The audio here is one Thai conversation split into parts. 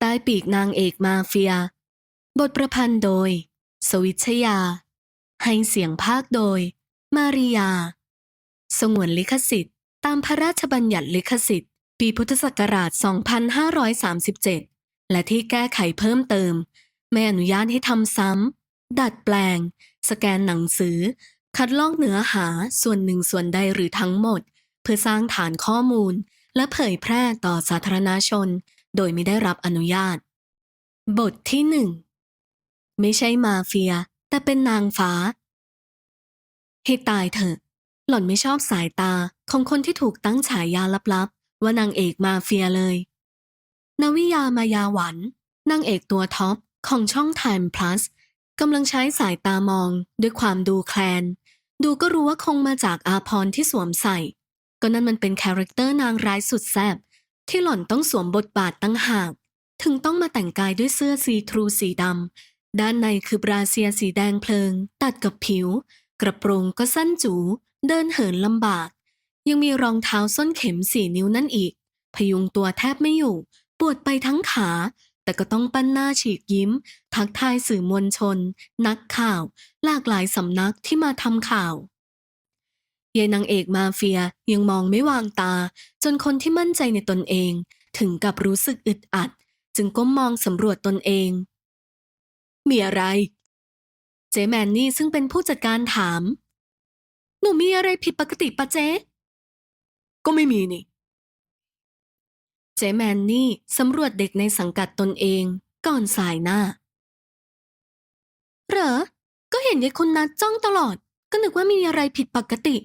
ใต้ปีกนางเอกมาเฟีย บทประพันธ์โดย สวิชยา ให้เสียงภาคโดย มาริยา สงวนลิขสิทธิ์ ตามพระราชบัญญัติลิขสิทธิ์ ปีพุทธศักราช 2537 และที่แก้ไขเพิ่มเติม ไม่อนุญาตให้ทำซ้ำ ดัดแปลง สแกนหนังสือ คัดลอกเนื้อหาส่วนหนึ่งส่วนใดหรือทั้งหมด เพื่อสร้างฐานข้อมูล และเผยแพร่ต่อสาธารณชน โดยไม่ได้รับอนุญาต บทที่หนึ่งไม่ใช่มาเฟีย แต่เป็นนางฟ้า ให้ตายเถอะ หล่อนไม่ชอบสายตาของคนที่ถูกตั้งฉายาลับๆ ว่านางเอกมาเฟียเลย นวิยามายาหวันนางเอกตัวท็อปของช่อง Time Plus กำลังใช้สายตามองด้วยความดูแคลน ดูก็รู้ว่าคงมาจากอาพรที่สวมใส่ ก็นั่นมันเป็นคาแรคเตอร์นางร้ายสุดแซ่บ ที่หล่อนต้องสวมบทบาทตั้งหาก ถึงต้องมาแต่งกายด้วยเสื้อซีทรูสีดำ ด้านในคือบราเซียสีแดงเพลิง ตัดกับผิว กระโปรงก็สั้นจู เดินเหินลำบาก ยังมีรองเท้าส้นเข็มสี่นิ้วนั่นอีก พยุงตัวแทบไม่อยู่ ปวดไปทั้งขา แต่ก็ต้องปั้นหน้าฉีกยิ้ม ทักทายสื่อมวลชน นักข่าว หลากหลายสำนักที่มาทำข่าว ยายนางเอกมาเฟียยังมองไม่วางตา จนคนที่มั่นใจในตนเอง ถึงกับรู้สึกอึดอัด จึงก้มมองสำรวจตนเอง มีอะไร เจแมนนี่ซึ่งเป็นผู้จัดการถาม หนูมีอะไรผิดปกติปะเจ๊ก็ไม่มีนี่ เจแมนนี่สำรวจเด็กในสังกัดตนเอง ก่อนสายหน้า เหรอ ก็เห็นยายคนนัดจ้องตลอด ก็นึกว่ามีอะไรผิดปกติ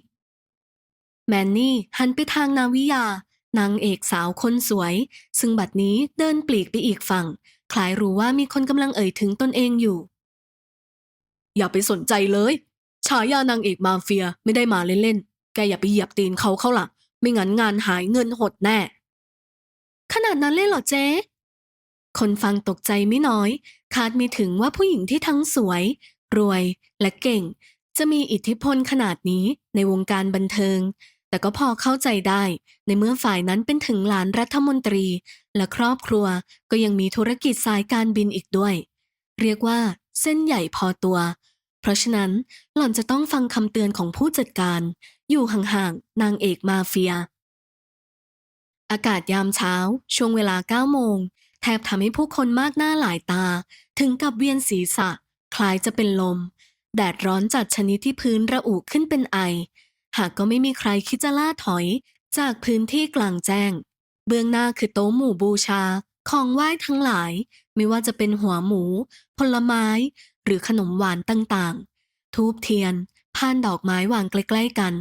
แมนนี่หันไปทางนาวิยา นางเอกสาวคนสวย ซึ่งบัดนี้เดินปลีกไปอีกฝั่ง คล้ายรู้ว่ามีคนกำลังเอ่ยถึงตนเองอยู่ อย่าไปสนใจเลย ฉายานางเอกมาเฟียไม่ได้มาเล่นๆ แกอย่าไปเหยียบตีนเขาเข้าล่ะ ไม่งั้นงานหายเงินหดแน่ ขนาดนั้นเลยเหรอเจ๊คนฟังตกใจไม่น้อย คาดไม่ถึงว่าผู้หญิงที่ทั้งสวย รวยและเก่ง จะมีอิทธิพลขนาดนี้ในวงการบันเทิง แต่ก็พอเข้าใจได้ ในเมื่อฝ่ายนั้นเป็นถึงหลานรัฐมนตรี และครอบครัวก็ยังมีธุรกิจสายการบินอีกด้วย เรียกว่า เส้นใหญ่พอตัว เพราะฉะนั้นหล่อนจะต้องฟังคำเตือนของผู้จัดการ อยู่ห่างๆนางเอกมาเฟีย อากาศยามเช้า ช่วงเวลา9โมงแทบทำให้ผู้คนมากหน้าหลายตา ถึงกับเวียนศีรษะ คล้ายจะเป็นลม แดดร้อนจัดชนิดที่พื้นระอุขึ้นเป็นไอ หากก็ไม่มีใครคิดจะล่าถอย จากพื้นที่กลางแจ้ง เบื้องหน้าคือโต๊ะหมู่บูชา ของไหว้ทั้งหลาย ไม่ว่าจะเป็นหัวหมู ผลไม้ หรือขนมหวานต่างๆ ทูบเทียนพานดอกไม้วางใกล้ๆกัน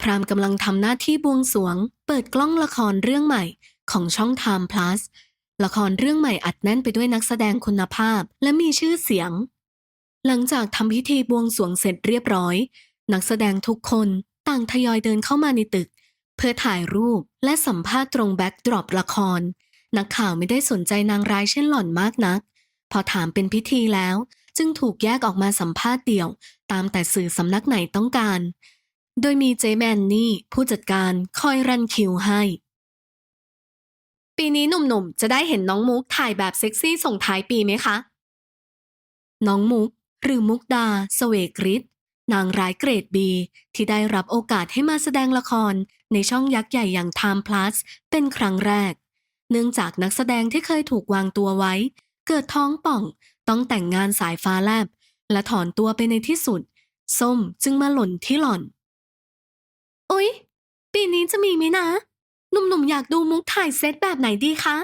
พรามกำลังทำหน้าที่บวงสรวง เปิดกล้องละครเรื่องใหม่ของช่อง Time Plus ละครเรื่องใหม่อัดแน่นไปด้วยนักแสดงคุณภาพและมีชื่อเสียง หลังจากทำพิธีบวงสรวงเสร็จเรียบร้อย นักแสดงทุกคน ต่างทยอยเดินเข้ามาในตึก เพื่อถ่ายรูปและสัมภาษณ์ตรงแบ็กดรอปละคร นักข่าวไม่ได้สนใจนางร้ายเช่นหล่อนมากนัก พอถามเป็นพิธีแล้ว จึงถูกแยกออกมาสัมภาษณ์เดี่ยว ตามแต่สื่อสำนักไหนต้องการ โดยมีเจแมนนี่ผู้จัดการคอยรันคิวให้ ปีนี้หนุ่มๆ จะได้เห็นน้องมุกถ่ายแบบเซ็กซี่ส่งท้ายปีไหมคะ น้องมุกหรือมุกดาสเวกฤทธิ นางร้ายเกรดบีที่ได้รับโอกาสให้มาแสดงละครในช่องยักษ์ใหญ่อย่าง Time Plus เป็นครั้งแรก เนื่องจากนักแสดงที่เคยถูกวางตัวไว้ เกิดท้องป่อง ต้องแต่งงานสายฟ้าแลบ และถอนตัวไปในที่สุด ส้มจึงมาหล่นที่หล่อนอุ๊ย ปีนี้จะมีไหมนะ หนุ่มๆอยากดูมุกถ่ายเซตแบบไหนดีคะ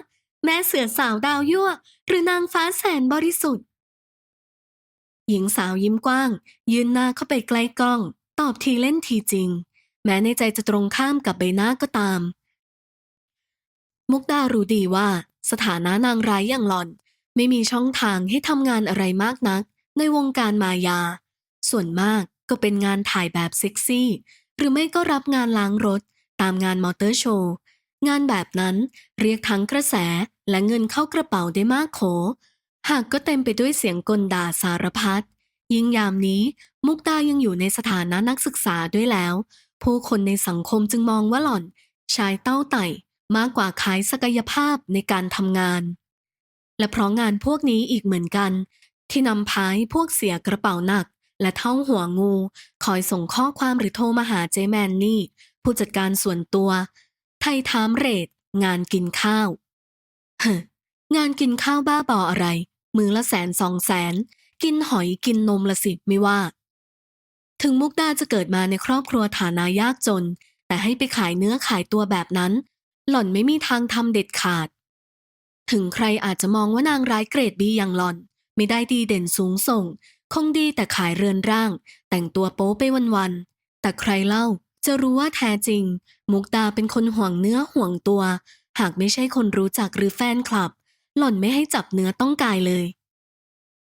แม่เสือสาวดาวยั่ว หรือนางฟ้าแสนบริสุทธิ์ หญิงสาวยิ้มกว้าง ยืนหน้าเข้าไปใกล้กล้อง ตอบทีเล่นทีจริง แม้ในใจจะตรงข้ามกับใบหน้าก็ตาม มุกดารู้ดีว่า สถานะนางร้ายอย่างหล่อน ไม่มีช่องทางให้ทำงานอะไรมากนัก ในวงการมายา ส่วนมากก็เป็นงานถ่ายแบบเซ็กซี่ หรือไม่ก็รับงานล้างรถ ตามงานมอเตอร์โชว์งานแบบนั้นเรียกทั้งกระแสและเงินเข้ากระเป๋าได้มากโข หากก็เต็มไปด้วยเสียงกลด่าสารพัดยิ่งยามนี้มุกดายังอยู่ในสถานะนักศึกษาด้วยแล้ว ผู้คนในสังคมจึงมองว่าหล่อน ชายเต้าไต่มากกว่าขายศักยภาพในการทำงาน และเพราะงานพวกนี้อีกเหมือนกัน ที่นำพาให้พวกเสียกระเป๋าหนัก และเท่าหัวงู คอยส่งข้อความหรือโทรมาหาเจแมนนี่ ผู้จัดการส่วนตัว ไทยทามเรทงานกินข้าวเฮ้งานกินข้าวบ้าบออะไร มือละแสนสองแสน กินหอยกินนมละสิไม่ว่า ถึงมุกดาจะเกิดมาในครอบครัวฐานะยากจน แต่ให้ไปขายเนื้อขายตัวแบบนั้น หล่อนไม่มีทางทำเด็ดขาด ถึงใครอาจจะมองว่านางร้ายเกรดบีอย่างหล่อน ไม่ได้ดีเด่นสูงส่ง คงดีแต่ขายเรือนร่าง แต่งตัวโป๊ไปวันๆแต่ใครเล่าจะรู้ว่าแท้จริง มุกดาเป็นคนห่วงเนื้อห่วงตัว หากไม่ใช่คนรู้จักหรือแฟนคลับ หล่อนไม่ให้จับเนื้อต้องกายเลย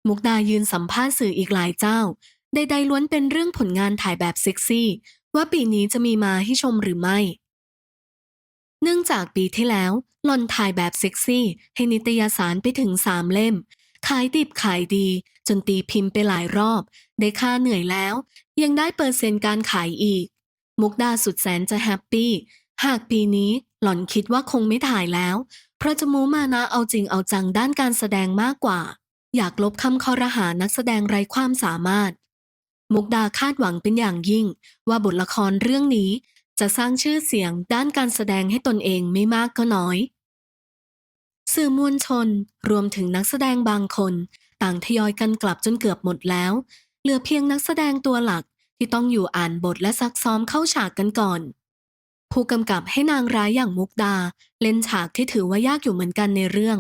มุกดายืนสัมภาษณ์สื่ออีกหลายเจ้า ใดๆล้วนเป็นเรื่องผลงานถ่ายแบบเซ็กซี่ ว่าปีนี้จะมีมาให้ชมหรือไม่ เนื่องจากปีที่แล้ว หล่อนถ่ายแบบเซ็กซี่ให้นิตยสารไปถึงสามเล่ม ขายดิบขายดี จนตีพิมพ์ไปหลายรอบ ได้ค่าเหนื่อยแล้ว ยังได้เปอร์เซ็นต์การขายอีก มุกดาสุดแสนจะแฮปปี้หากปีนี้หล่อนคิดว่าคงไม่ถ่ายแล้ว พราะจะมูมานะเอาจริงเอาจังด้านการแสดงมากกว่า อยากลบคำคอรหานักแสดงไร้ความสามารถ มุกดาคาดหวังเป็นอย่างยิ่ง ว่าบทละครเรื่องนี้จะสร้างชื่อเสียงด้านการแสดงให้ตนเองไม่มากก็น้อย สื่อมวลชนรวมถึงนักแสดงบางคน ต่างทยอยกันกลับจนเกือบหมดแล้ว เหลือเพียงนักแสดงตัวหลักที่ต้องอยู่อ่านบทและซักซ้อมเข้าฉากกันก่อน ผู้กำกับให้นางร้ายอย่างมุกดา เล่นฉากที่ถือว่ายากอยู่เหมือนกันในเรื่อง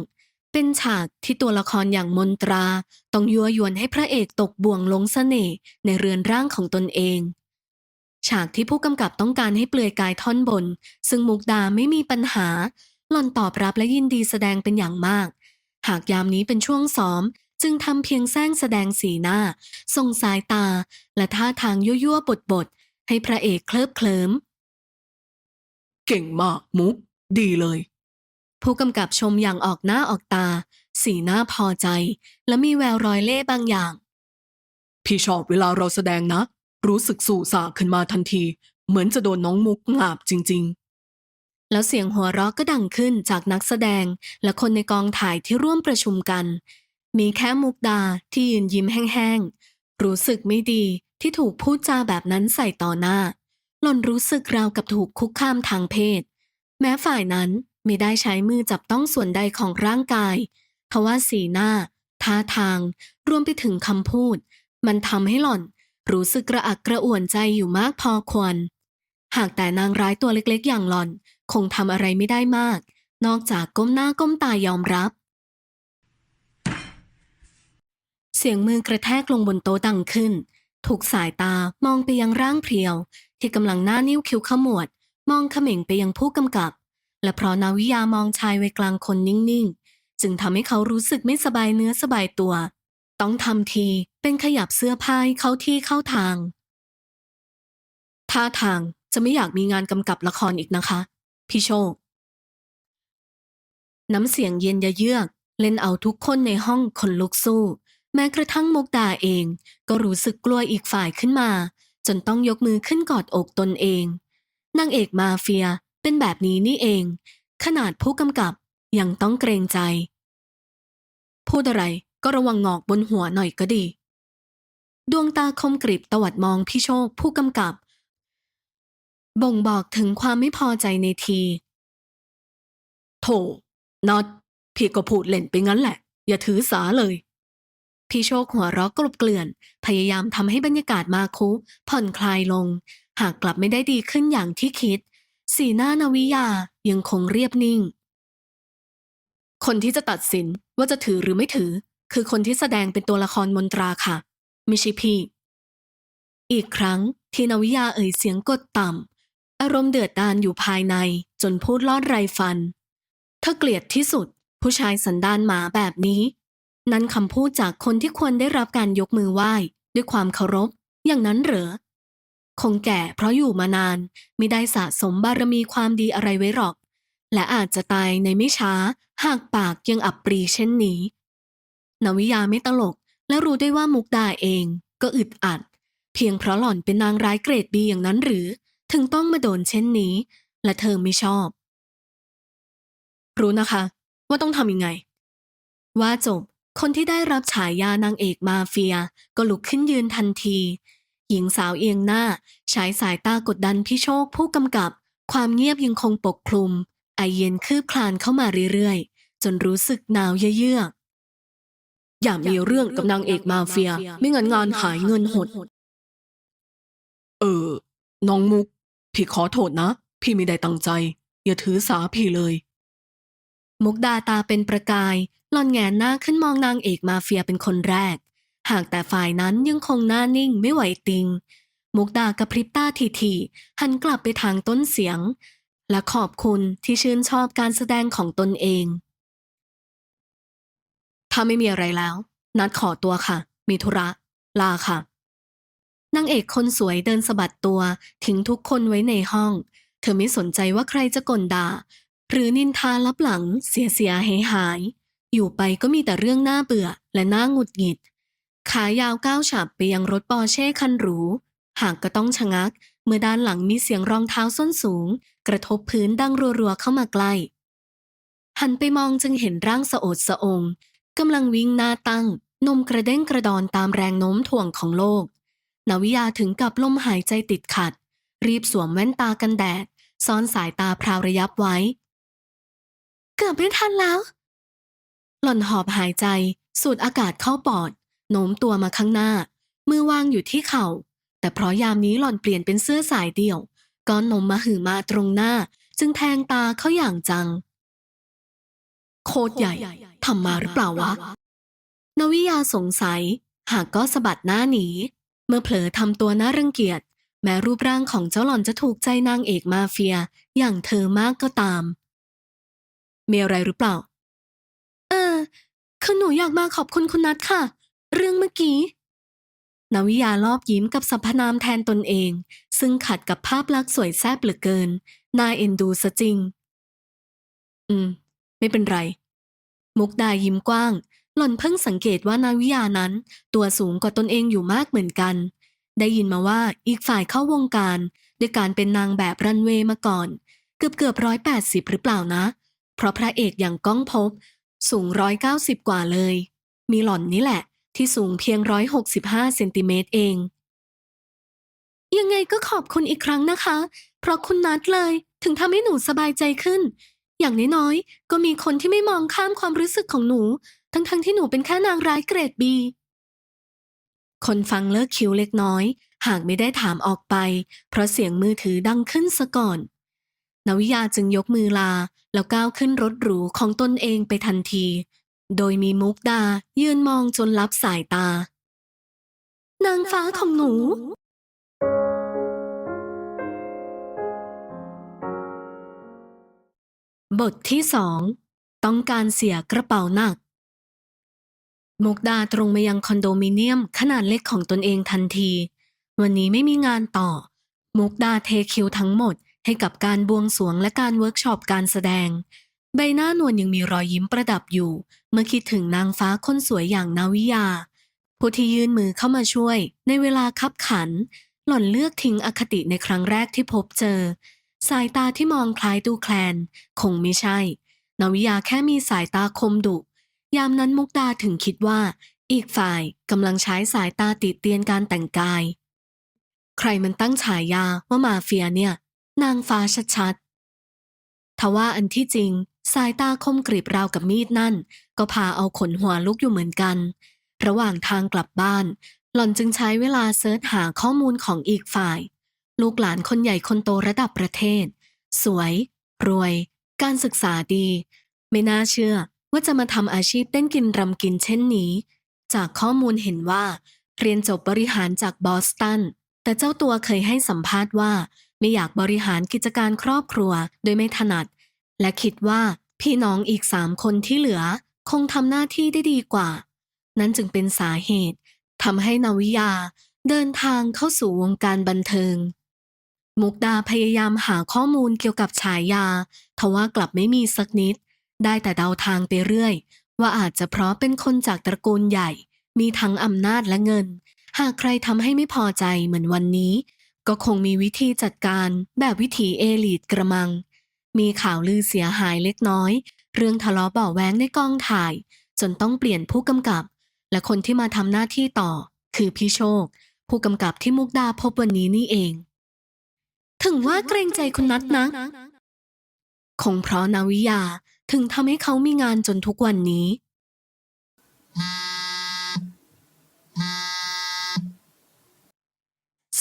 เป็นฉากที่ตัวละครอย่างมนตรา ต้องยั่วยวนให้พระเอกตกบ่วงลงเสน่ห์ในเรือนร่างของตนเอง ฉากที่ผู้กำกับต้องการให้เปลือยกายท่อนบน ซึ่งมุกดาไม่มีปัญหา หล่อนตอบรับและยินดีแสดงเป็นอย่างมาก หากยามนี้เป็นช่วงซ้อมจึงทำเพียงแซงแสดงสีหน้า ส่งสายตา และท่าทางยั่วๆบทบทๆให้พระเอกเคลิบเคลิ้ม เก่งมากมุก ดีเลย ผู้กำกับชมอย่างออกหน้าออกตา สีหน้าพอใจ และมีแววรอยเล่ห์บางอย่าง พี่ชอบเวลาเราแสดงนะ รู้สึกสู่สาขึ้นมาทันที เหมือนจะโดนน้องมุกงาบจริงแล้วเสียงหัวเราะก็ดังขึ้นจากนักแสดงและคนในกองถ่ายที่ร่วมประชุมกัน มีแค่มุกดาที่ยืนยิ้มแห้งๆ รู้สึกไม่ดีที่ถูกพูดจาแบบนั้นใส่ต่อหน้า หล่อนรู้สึกราวกับถูกคุกคามทางเพศ แม้ฝ่ายนั้นไม่ได้ใช้มือจับต้องส่วนใดของร่างกายทว่าสีหน้า ท่าทาง รวมไปถึงคำพูด มันทำให้หล่อน รู้สึกกระอักกระอ่วนใจอยู่มากพอควร หากแต่นางร้ายตัวเล็กๆ อย่างหล่อนคงทำอะไรไม่ได้มาก นอกจากก้มหน้าก้มตายอมรับ เสียงมือกระแทกลงบนโต๊ะดังขึ้น ถูกสายตามองไปยังร่างเพรียว ที่กำลังหน้านิ้วคิ้วขมวด มองเขม่งไปยังผู้กำกับ และเพราะนาวิยามองชายวัยกลางคนนิ่งๆ จึงทำให้เขารู้สึกไม่สบายเนื้อสบายตัว ต้องทำทีเป็นขยับเสื้อผ้าให้เข้าที่เข้าทาง ท่าทางจะไม่อยากมีงานกำกับละครอีกนะคะ พี่โชค น้ำเสียงเย็นยะเยือกเล่นเอาทุกคนในห้องคนลุกสู้ แม้กระทั่งมุกดาเอง ก็รู้สึกกลัวอีกฝ่ายขึ้นมา จนต้องยกมือขึ้นกอดอกตนเองนางเอกมาเฟียเป็นแบบนี้นี่เอง ขนาดผู้กำกับยังต้องเกรงใจ พูดอะไรก็ระวังงอกบนหัวหน่อยก็ดี ดวงตาคมกริบตวัดมองพี่โชคผู้กำกับ บ่งบอกถึงความไม่พอใจในที โถน็อตพี่ก็พูดเล่นไปงั้นแหละ อย่าถือสาเลย พี่โชคหัวเราะกลบเกลื่อน พยายามทำให้บรรยากาศมาคุผ่อนคลายลง หากกลับไม่ได้ดีขึ้นอย่างที่คิด สีหน้านาวิยายังคงเรียบนิ่ง คนที่จะตัดสินว่าจะถือหรือไม่ถือ คือคนที่แสดงเป็นตัวละครมนตราค่ะไม่ใช่พี่ อีกครั้งที่นาวิยาเอ่ยเสียงกดต่ำอารมณ์เดือดดานอยู่ภายในจนพูดลอดไรฟันเธอเกลียดที่สุด ผู้ชายสันดานหมาแบบนี้ นั่นคำพูดจากคนที่ควรได้รับการยกมือไหว้ ด้วยความเคารพ อย่างนั้นเหรอ คงแก่เพราะอยู่มานานไม่ได้สะสมบารมีความดีอะไรไว้หรอก และอาจจะตายในไม่ช้า หากปากยังอับปรีเช่นนี้ นวิยาไม่ตลกและรู้ได้ว่ามุกดาเองก็อึดอัด เพียงเพราะหล่อนเป็นนางร้ายเกรดบีอย่างนั้นหรือ ถึงต้องมาโดนเช่นนี้ และเธอไม่ชอบ รู้นะคะ ว่าต้องทำยังไง ว่าจบ คนที่ได้รับฉายานางเอกมาเฟีย ก็ลุกขึ้นยืนทันที หญิงสาวเอียงหน้าใช้สายตากดดันพี่โชคผู้กำกับ ความเงียบยังคงปกคลุม ไอเย็นคืบคลานเข้ามาเรื่อยๆ จนรู้สึกหนาวเยือกอย่ามีเรื่องกับนางเอกมาเฟีย ไม่งั้นงานหายเงินหด เออ น้องมุก พี่ขอโทษนะ พี่ไม่ได้ตั้งใจ อย่าถือสาพี่เลย มุกดาตาเป็นประกายหลอนแงนหน้าขึ้นมองนางเอกมาเฟียเป็นคนแรก หากแต่ฝ่ายนั้นยังคงหน้านิ่งไม่ไหวติง มุกดากระพริบตาทีๆหันกลับไปทางต้นเสียง และขอบคุณที่ชื่นชอบการแสดงของตนเอง ถ้าไม่มีอะไรแล้ว นัดขอตัวค่ะ มีธุระ ลาค่ะนางเอกคนสวยเดินสะบัดตัวทิ้งทุกคนไว้ในห้อง เธอไม่สนใจว่าใครจะก่นด่า หรือนินทาลับหลังเสียเสียหายหาย อยู่ไปก็มีแต่เรื่องน่าเบื่อและน่าหงุดหงิด ขายาวก้าวฉับไปยังรถปอร์เช่คันหรู หากก็ต้องชะงัก เมื่อด้านหลังมีเสียงรองเท้าส้นสูง กระทบพื้นดังรัวๆเข้ามาใกล้ หันไปมองจึงเห็นร่างสะโอดสะองกำลังวิ่งหน้าตั้ง นมกระเด้งกระดอนตามแรงโน้มถ่วงของโลกนาวิยาถึงกับลมหายใจติดขัด รีบสวมแว่นตากันแดดซ่อนสายตาพราวระยับไว้ เกือบไม่ทันแล้ว หล่อนหอบหายใจ สูดอากาศเข้าปอด โน้มตัวมาข้างหน้า มือวางอยู่ที่เข่า แต่เพราะยามนี้หล่อนเปลี่ยนเป็นเสื้อสายเดี่ยว ก้อนนมมาหือมาตรงหน้า จึงแทงตาเขาอย่างจัง โคตรใหญ่ทำมาหรือเปล่าวะ นวิยาสงสัย หากก็สะบัดหน้าหนี เมื่อเผลอทำตัวน่ารังเกียจ แม้รูปร่างของเจ้าหล่อนจะถูกใจนางเอกมาเฟีย อย่างเธอมากก็ตาม มีอะไรหรือเปล่า เออคือหนูอยากมาขอบคุณคุณนัทค่ะ เรื่องเมื่อกี้ นวิยารอบยิ้มกับสรรพนามแทนตนเอง ซึ่งขัดกับภาพลักษณ์สวยแซ่บเหลือเกินน่าเอ็นดูซะจริง อืม ไม่เป็นไร มุกดายิ้มกว้าง หล่อนเพิ่งสังเกตว่านาวิยานั้น ตัวสูงกว่าตนเองอยู่มากเหมือนกัน ได้ยินมาว่าอีกฝ่ายเข้าวงการ ด้วยการเป็นนางแบบรันเวย์มาก่อน เกือบเกือบร้อยแปดสิบหรือเปล่านะ เพราะพระเอกอย่างก้องพบ สูงร้อยเก้าสิบกว่าเลย มีหล่อนนี่แหละ ที่สูงเพียงร้อยหกสิบห้าเซนติเมตรเอง ยังไงก็ขอบคุณอีกครั้งนะคะ เพราะคุณนัดเลยถึงทำให้หนูสบายใจขึ้น อย่างน้อยๆ ก็มีคนที่ไม่มองข้ามความรู้สึกของหนู ทั้งๆที่หนูเป็นแค่นางร้ายเกรดบี คนฟังเลิกคิ้วเล็กน้อย หากไม่ได้ถามออกไป เพราะเสียงมือถือดังขึ้นซะก่อน นวิยาจึงยกมือลา แล้วก้าวขึ้นรถหรูของตนเองไปทันที โดยมีมุกดายืนมองจนลับสายตา นางฟ้าของหนู บทที่สอง ต้องการเสียกระเป๋าหนัก มุกดาตรงมายังคอนโดมิเนียมขนาดเล็กของตนเองทันที วันนี้ไม่มีงานต่อ มุกดาเทคิวทั้งหมด ให้กับการบวงสรวงและการเวิร์กช็อปการแสดง ใบหน้านวลยังมีรอยยิ้มประดับอยู่ เมื่อคิดถึงนางฟ้าคนสวยอย่างนาวิยา ผู้ที่ยื่นมือเข้ามาช่วย ในเวลาคับขัน หล่อนเลือกทิ้งอคติในครั้งแรกที่พบเจอ สายตาที่มองคล้ายดูแคลน คงไม่ใช่ นาวิยาแค่มีสายตาคมดุ ยามนั้นมุกดาถึงคิดว่า อีกฝ่ายกำลังใช้สายตาติเตียนการแต่งกาย ใครมันตั้งฉายาว่ามาเฟียเนี่ย นางฟ้าชัดๆ ทว่าอันที่จริง สายตาคมกริบราวกับมีดนั่น ก็พาเอาขนหัวลุกอยู่เหมือนกัน ระหว่างทางกลับบ้าน หล่อนจึงใช้เวลาเซิร์ชหาข้อมูลของอีกฝ่าย ลูกหลานคนใหญ่คนโตระดับประเทศ สวย รวย การศึกษาดี ไม่น่าเชื่อว่าจะมาทำอาชีพเต้นกินรำกินเช่นนี้ จากข้อมูลเห็นว่า เรียนจบบริหารจากบอสตัน แต่เจ้าตัวเคยให้สัมภาษณ์ว่า ไม่อยากบริหารกิจการครอบครัวโดยไม่ถนัด และคิดว่าพี่น้องอีกสามคนที่เหลือ คงทำหน้าที่ได้ดีกว่า นั่นจึงเป็นสาเหตุทำให้นาวิยาเดินทางเข้าสู่วงการบันเทิง มุกดาพยายามหาข้อมูลเกี่ยวกับฉายาทว่ากลับไม่มีสักนิด ได้แต่เดาทางไปเรื่อย ว่าอาจจะเพราะเป็นคนจากตระกูลใหญ่ มีทั้งอำนาจและเงิน หากใครทำให้ไม่พอใจเหมือนวันนี้ ก็คงมีวิธีจัดการแบบวิถีเอลีดกระมัง มีข่าวลือเสียหายเล็กน้อย เรื่องทะเลาะเบาแว้งในกองถ่าย จนต้องเปลี่ยนผู้กำกับ และคนที่มาทำหน้าที่ต่อ คือพี่โชค ผู้กำกับที่มุกดาพบวันนี้นี่เอง ถึงว่าเกรงใจคุณนัทนะคงเพราะนาวิยาถึงทำให้เขามีงานจนทุกวันนี้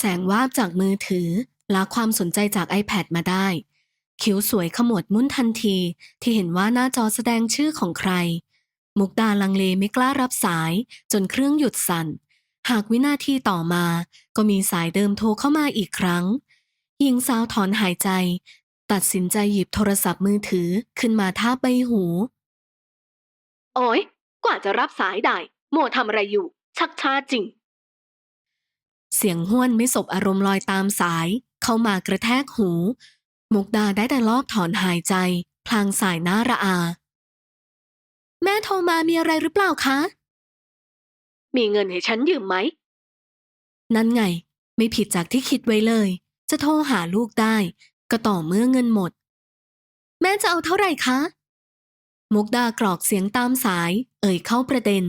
แสงวาบจากมือถือละความสนใจจาก iPad มาได้ คิ้วสวยขมวดมุ่นทันที ที่เห็นว่าหน้าจอแสดงชื่อของใคร มุกดาลังเลไม่กล้ารับสายจนเครื่องหยุดสั่น หากวินาทีต่อมา ก็มีสายเดิมโทรเข้ามาอีกครั้ง หญิงสาวถอนหายใจ ตัดสินใจหยิบโทรศัพท์มือถือขึ้นมาทาบใบหู โอ้ยกว่าจะรับสายได้โมทำอะไรอยู่ ชักช้าจริง เสียงห้วนไม่สบอารมณ์ลอยตามสาย เข้ามากระแทกหู มุกดาได้แต่ลอบถอนหายใจ พลางสายหน้าระอา แม่โทรมามีอะไรหรือเปล่าคะ มีเงินให้ฉันยืมไหม นั่นไง ไม่ผิดจากที่คิดไว้เลย จะโทรหาลูกได้ ก็ต่อเมื่อเงินหมด แม่จะเอาเท่าไหร่คะ มุกดากรอกเสียงตามสาย เอ่ยเข้าประเด็น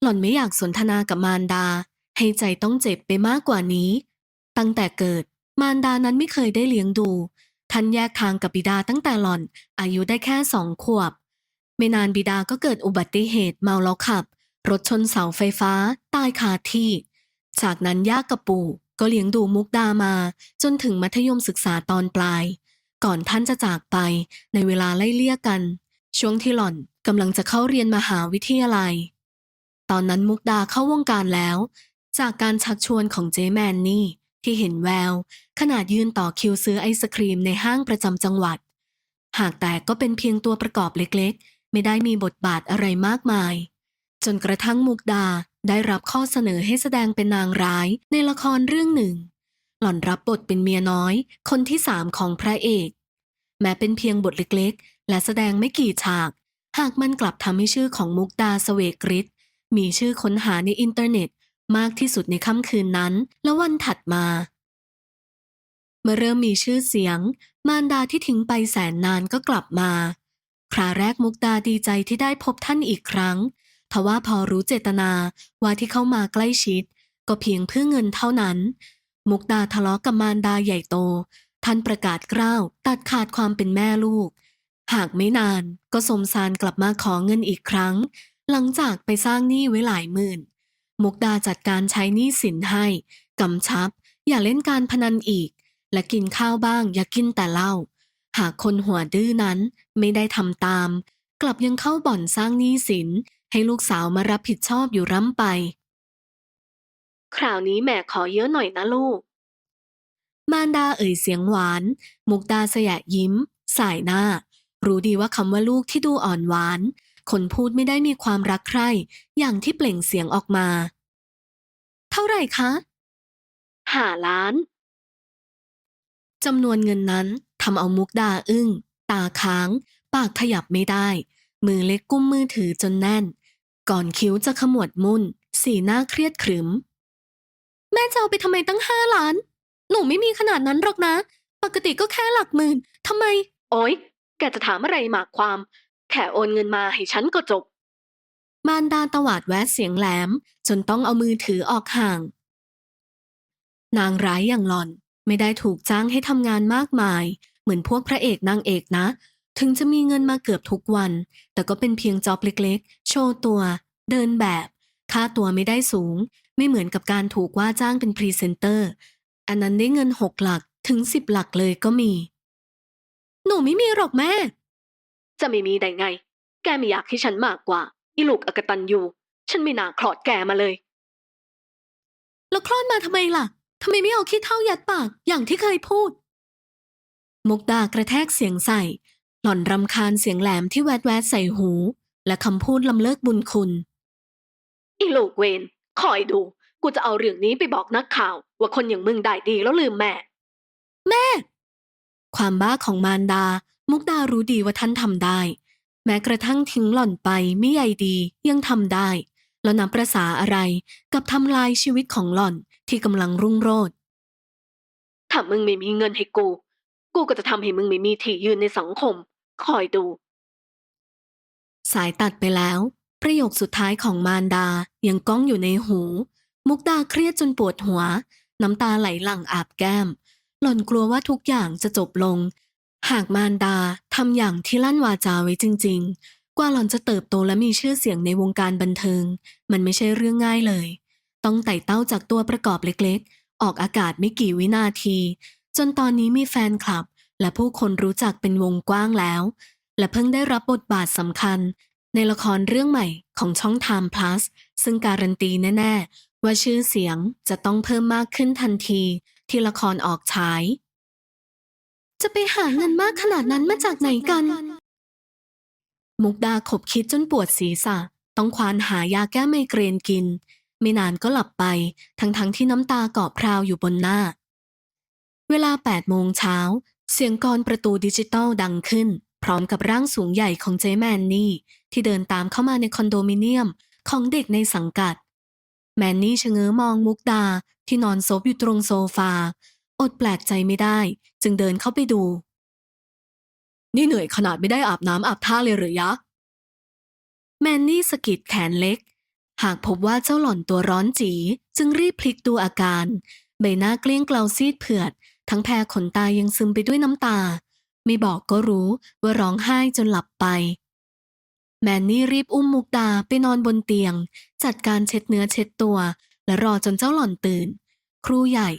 หล่อนไม่อยากสนทนากับมารดา ให้ใจต้องเจ็บไปมากกว่านี้ ตั้งแต่เกิด มารดานั้นไม่เคยได้เลี้ยงดู ท่านแยกทางกับบิดาตั้งแต่หล่อน อายุได้แค่สองขวบ ไม่นานบิดาก็เกิดอุบัติเหตุเมาแล้วขับ รถชนเสาไฟฟ้า ตายคาที่ จากนั้นย่ากับปู่ก็เลี้ยงดูมุกดามา จนถึงมัธยมศึกษาตอนปลาย ก่อนท่านจะจากไปในเวลาไล่เลี่ยกัน ช่วงที่หล่อนกำลังจะเข้าเรียนมหาวิทยาลัย ตอนนั้นมุกดาเข้าวงการแล้ว จากการชักชวนของเจแมนนี่ที่เห็นแวว ขนาดยืนต่อคิวซื้อไอศครีมในห้างประจำจังหวัด หากแต่ก็เป็นเพียงตัวประกอบเล็กๆ ไม่ได้มีบทบาทอะไรมากมาย จนกระทั่งมุกดาได้รับข้อเสนอให้แสดงเป็นนางร้ายในละครเรื่องหนึ่ง หล่อนรับบทเป็นเมียน้อย คนที่สามของพระเอก แม้เป็นเพียงบทเล็กๆ และแสดงไม่กี่ฉาก หากมันกลับทำให้ชื่อของมุกดาสเวกฤทธิ์มีชื่อค้นหาในอินเทอร์เน็ต มากที่สุดในค่ำคืนนั้นและวันถัดมา เมื่อเริ่มมีชื่อเสียง มารดาที่ทิ้งไปแสนนานก็กลับมา คราแรกมุกดาดีใจที่ได้พบท่านอีกครั้งทว่าพอรู้เจตนาว่าที่เข้ามาใกล้ชิด ก็เพียงเพื่อเงินเท่านั้น มุกดาทะเลาะกับมารดาใหญ่โต ท่านประกาศกล้าวตัดขาดความเป็นแม่ลูก หากไม่นานก็สมสารกลับมาขอเงินอีกครั้ง หลังจากไปสร้างหนี้ไว้หลายหมื่น มุกดาจัดการใช้หนี้สินให้กำชับ อย่าเล่นการพนันอีก และกินข้าวบ้างอย่ากินแต่เหล้าหากคนหัวดื้อนั้นไม่ได้ทำตาม กลับยังเข้าบ่อนสร้างหนี้สิน ให้ลูกสาวมารับผิดชอบอยู่ร่ำไป คราวนี้แม่ขอเยอะหน่อยนะลูก มารดาเอ่ยเสียงหวาน มุกดาสยะยิ้ม สายหน้า รู้ดีว่าคำว่าลูกที่ดูอ่อนหวาน คนพูดไม่ได้มีความรักใคร่อย่างที่เปล่งเสียงออกมา เท่าไหร่คะห้าล้านจำนวนเงินนั้นทำเอามุกดาอึ้ง ตาค้าง ปากขยับไม่ได้ มือเล็กกุ้มมือถือจนแน่น ก่อนคิ้วจะขมวดมุ่น สีหน้าเครียดขรึม แม่จะเอาไปทำไมตั้งห้าล้าน หนูไม่มีขนาดนั้นหรอกนะ ปกติก็แค่หลักหมื่นทำไม โอ๊ย แกจะถามอะไรหมากความ แค่โอนเงินมาให้ฉันก็จบ มารดาตวาดแวดเสียงแหลม จนต้องเอามือถือออกห่าง นางร้ายอย่างหล่อนไม่ได้ถูกจ้างให้ทำงานมากมาย เหมือนพวกพระเอกนางเอกนะ ถึงจะมีเงินมาเกือบทุกวัน แต่ก็เป็นเพียงจ็อบเล็กๆ โชว์ตัว เดินแบบ ค่าตัวไม่ได้สูง ไม่เหมือนกับการถูกว่าจ้างเป็นพรีเซนเตอร์ อันนั้นได้เงินหกหลักถึงสิบหลักเลยก็มี หนูไม่มีหรอกแม่ จะไม่มีได้ไง แกไม่อยากให้ฉันมากกว่า อีลูกอกตันยูฉันไม่น่าคลอดแกมาเลย แล้วคลอดมาทำไมล่ะทำไมไม่เอาขี้เท่ายัดปากอย่างที่เคยพูด มุกดากระแทกเสียงใส่ หล่อนรำคาญเสียงแหลมที่แวดแวดใส่หู และคำพูดลำเลิกบุญคุณ อีลูกเวนคอยดู กูจะเอาเรื่องนี้ไปบอกนักข่าว ว่าคนอย่างมึงได้ดีแล้วลืมแม่ แม่ ความบ้าของมารดา มุกดารู้ดีว่าท่านทำได้ แม้กระทั่งทิ้งหล่อนไปไม่ใยดียังทำได้ แล้วนับประษาอะไรกับทำลายชีวิตของหล่อนที่กำลังรุ่งโรจน์ถ้ามึงไม่มีเงินให้กู กูก็จะทำให้มึงไม่มีที่ยืนในสังคม คอยดู สายตัดไปแล้ว ประโยคสุดท้ายของมารดายังก้องอยู่ในหู มุกดาเครียดจนปวดหัว น้ำตาไหลหลั่งอาบแก้ม หล่อนกลัวว่าทุกอย่างจะจบลง หากมารดาทำอย่างที่ลั่นวาจาไว้จริง ๆ กว่าหล่อนจะเติบโตและมีชื่อเสียงในวงการบันเทิง มันไม่ใช่เรื่องง่ายเลย ต้องไต่เต้าจากตัวประกอบเล็กๆ ออกอากาศไม่กี่วินาที จนตอนนี้มีแฟนคลับ และผู้คนรู้จักเป็นวงกว้างแล้ว และเพิ่งได้รับบทบาทสำคัญ ในละครเรื่องใหม่ของช่อง Time Plus ซึ่งการันตีแน่ ๆ ว่าชื่อเสียงจะต้องเพิ่มมากขึ้นทันทีที่ละครออกฉาย จะไปหาเงินมากขนาดนั้นมาจากไหนกัน มุกดาขบคิดจนปวดศีรษะ ต้องควานหายาแก้ไมเกรนกิน ไม่นานก็หลับไป ทั้งๆทที่น้ำตาเกาะพราวอยู่บนหน้า เวลา8โมงเช้า เสียงกลอนประตูดิจิตอลดังขึ้น พร้อมกับร่างสูงใหญ่ของเจแมนนี่ ที่เดินตามเข้ามาในคอนโดมิเนียมของเด็กในสังกัด แมนนี่ชะเง้อมองมุกดาที่นอนซบอยู่ตรงโซฟา อดแปลกใจไม่ได้ จึงเดินเข้าไปดู นี่เหนื่อยขนาดไม่ได้อาบน้ำอาบท่าเลยหรือยะ แมนนี่สะกิดแขนเล็ก หากพบว่าเจ้าหล่อนตัวร้อนจี จึงรีบพลิกดูอาการ ใบหน้าเกลี้ยงเกลาซีดเผือด ทั้งแพรขนตายังซึมไปด้วยน้ำตา ไม่บอกก็รู้ว่าร้องไห้จนหลับไป แมนนี่รีบอุ้มมุกดาไปนอนบนเตียง จัดการเช็ดเนื้อเช็ดตัว และรอจนเจ้าหล่อนตื่น ครูใหญ่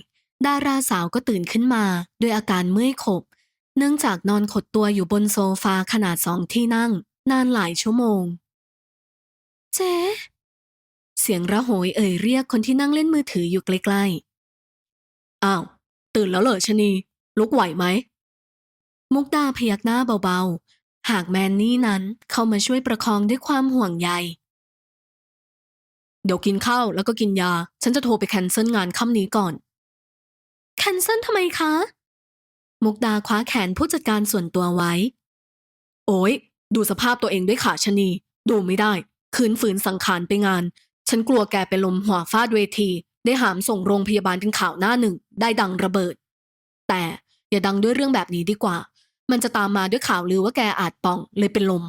ดาราสาวก็ตื่นขึ้นมาด้วยอาการเมื่อยขบ เนื่องจากนอนขดตัวอยู่บนโซฟาขนาดสองที่นั่ง นานหลายชั่วโมง เจ๊เสียงระโหยเอ่ยเรียกคนที่นั่งเล่นมือถืออยู่ใกล้อ้าว ตื่นแล้วเหรอชะนี ลุกไหวไหมๆมุกดาพยักหน้าเบาๆ หากแมนนี่นั้นเข้ามาช่วยประคองด้วยความห่วงใย เดี๋ยวกินข้าวแล้วก็กินยา ฉันจะโทรไปแคนเซิลงานค่ำนี้ก่อน แคนเซิลทำไมคะ มุกดาคว้าแขนผู้จัดการส่วนตัวไว้ โอ้ยดูสภาพตัวเองด้วยขาชะนี ดูไม่ได้ คืนฝืนสังขารไปงาน ฉันกลัวแกเป็นลมหัวฟาดเวที ได้หามส่งโรงพยาบาลเป็นข่าวหน้าหนึ่ง ได้ดังระเบิด แต่อย่าดังด้วยเรื่องแบบนี้ดีกว่า มันจะตามมาด้วยข่าวลือว่าแกอาจป่องเลยเป็นลม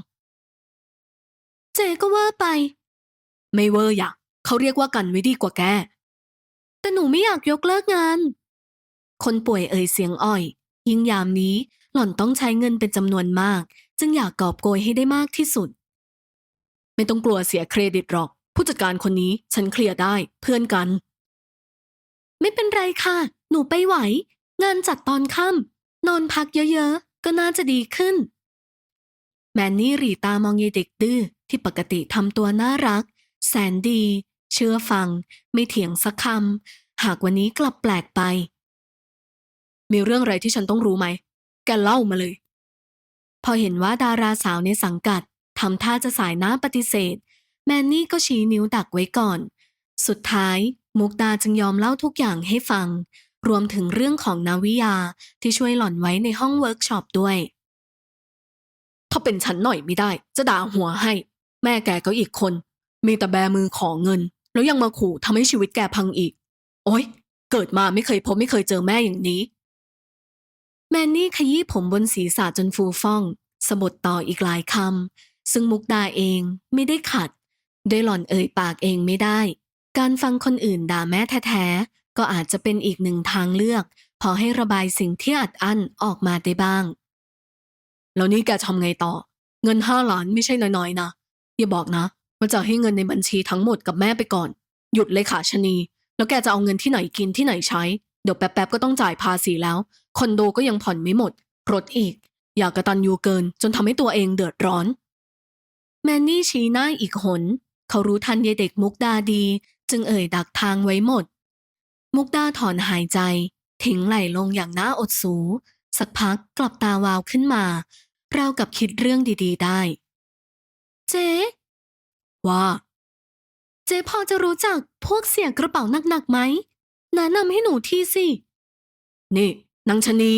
เจก็ว่าไป ไม่เวอร์อยากเขาเรียกว่ากันไว้ดีกว่าแก แต่หนูไม่อยากยกเลิกงาน คนป่วยเอ่ยเสียงอ่อย ยิ่งยามนี้หล่อนต้องใช้เงินเป็นจำนวนมาก จึงอยากกอบโกยให้ได้มากที่สุด ไม่ต้องกลัวเสียเครดิตหรอก ผู้จัดการคนนี้ฉันเคลียร์ได้เพื่อนกัน ไม่เป็นไรค่ะ หนูไปไหว งานจัดตอนค่ำนอนพักเยอะๆ ก็น่าจะดีขึ้น แมนนี่หรีตามองยายเด็กดื้อที่ปกติทำตัวน่ารัก แสนดี เชื่อฟัง ไม่เถียงสักคำหากวันนี้กลับแปลกไป มีเรื่องอะไรที่ฉันต้องรู้ไหม แกเล่ามาเลย พอเห็นว่าดาราสาวในสังกัดทำท่าจะสายหน้าปฏิเสธ แมนนี่ก็ชี้นิ้วดักไว้ก่อน สุดท้าย มุกดาจึงยอมเล่าทุกอย่างให้ฟัง รวมถึงเรื่องของนาวิยาที่ช่วยหล่อนไว้ในห้องเวิร์กช็อปด้วย ถ้าเป็นฉันหน่อยไม่ได้ จะด่าหัวให้ แม่แกก็อีกคน มีแต่แบมือขอเงิน แล้วยังมาขู่ทำให้ชีวิตแกพังอีก โอ๊ย เกิดมาไม่เคยพบไม่เคยเจอแม่อย่างนี้ แมนนี่ขยี้ผมบนศีรษะจนฟูฟ่องสะบดต่ออีกหลายคำ ซึ่งมุกดาเองไม่ได้ขัด โดยหล่อนเอ่ยปากเองไม่ได้ การฟังคนอื่นด่าแม่แท้ๆ ก็อาจจะเป็นอีกหนึ่งทางเลือก พอให้ระบายสิ่งที่อัดอั้นออกมาได้บ้าง แล้วนี่แกทำไงต่อ เงินห้าล้านไม่ใช่น้อยๆนะอย่าบอกนะว่าจะให้เงินในบัญชีทั้งหมดกับแม่ไปก่อน หยุดเลยค่ะชะนี แล้วแกจะเอาเงินที่ไหนกินที่ไหนใช้ เดี๋ยวแป๊บๆก็ต้องจ่ายภาษีแล้ว คอนโดก็ยังผ่อนไม่หมด รถอีก อยากกระตันยูเกิน จนทำให้ตัวเองเดือดร้อน แมนนี่ชี้หน้าอีกหน เขารู้ทันยายเด็กมุกดาดี จึงเอ่ยดักทางไว้หมด มุกดาถอนหายใจ ทิ้งไหลลงอย่างน่าอดสู สักพักกลับตาวาวขึ้นมา เรากับคิดเรื่องดีๆได้ เจ๊ว่า เจ๊พอจะรู้จักพวกเสียกระเป๋าหนักๆไหม แนะนำให้หนูทีสิ นี่นางชะนี